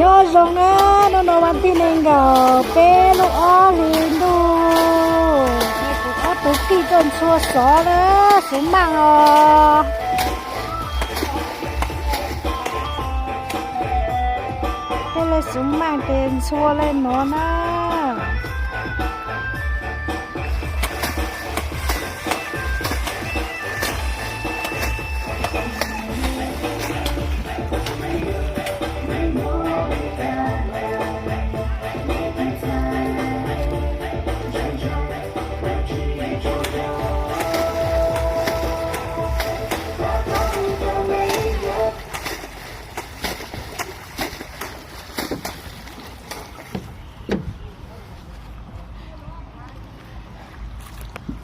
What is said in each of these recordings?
ย่อจงนะโนโนวันที่หนึ่งก็เปลูกออลินดูอาตุกี้จนชัวสอลยสมบังอ๋อเป็นเลยสมบังเป็นชัวเลยหนอนะ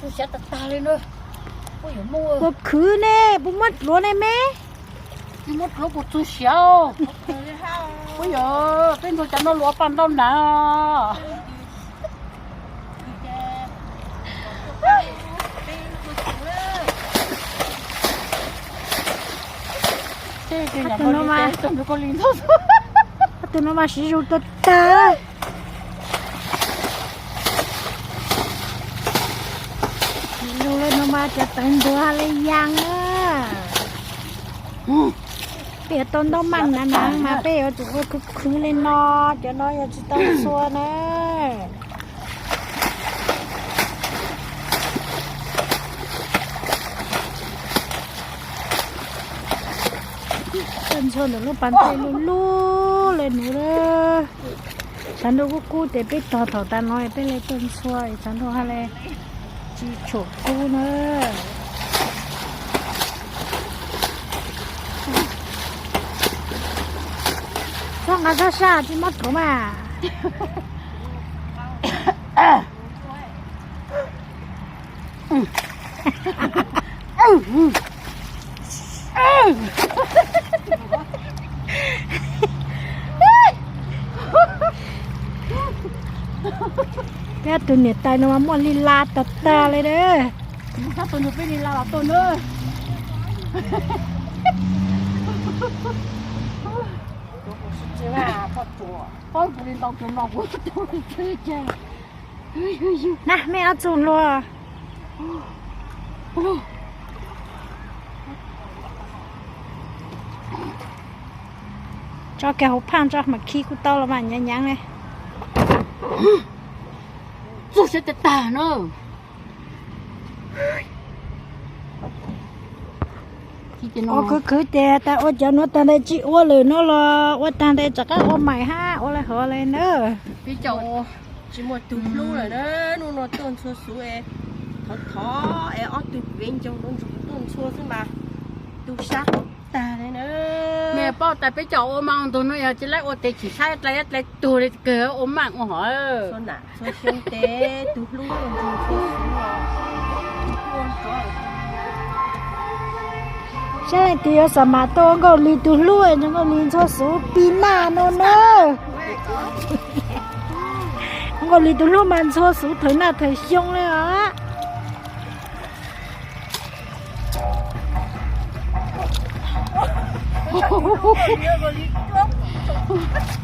tôi sẽ tạt ta lên thôi ôi dồi mua Bộp khứ nè bụng mất luôn này mẹ cái mốt lúa của tôi xéo ôi dồi bên tôi chẳng nó lúa pan đâu nè thế thì nhà Tụi nó mà. tôi tôi có linh thôi tụi nó mà sử จะเป็นตัวอะไรยังอะเปียต้นต้องมันนะนังมาเปียจะคุกคือเลยนอเดี๋ยวน้อยจะต้องซัวนะเป็นชนหนูลูกปันใจลูลูเลยหนูเลยฉันดูกูกูแต่ไปต่อต่อตาน้อยไปเลยต้อนช่วยฉันดูอะไร จีฉกกูเนอะช่องอาซาซาที่มัดผมอะ แม่ตัวเนี่ยตายนมาม่วนลีลาตัดตาเลยเด้อ sao tôi được bên đi lao tôi nữa chứ là có chùa có phụ lên tàu chúng nó cũng tôi chơi chơi นะแม่เอาจุนรัว cho kẻ hộp phang cho mà khi cụ tao là mà nhắn nhắn này rồi sẽ tệ tà nữa khi cho โอ้ nó คือคือแต่แต่ว่าจะนู้นแต่ได้จีอ้วนเลยเนาะล่ะว่าแต่ได้จะก็อ้วนใหม่ฮะอ้วนอะไรเหรออะไรเนอะ cái chậu chỉ một tụt lú rồi đó nó nó tuôn xua xua e thọ thọ e ở tụt bên trong nó tuôn xua thế mà tụt sát ta đấy nữa mẹ bao tại cái chậu ôm mang tôi nói chỉ lấy ô tê chỉ sai lấy lấy tôi để cờ ôm mạng của họ xua nè xua xuyên té tụt lú rồi tuôn xua xua tuôn xua ใช่เลยตีสมาโตก็ลีตุลุยจังก็ลีชัวสูปีหน้าโน่นเนอะก็ลีตุลุมันชัวสูถอยหน้าถอยช่องเลยอะ 上体育课不好意思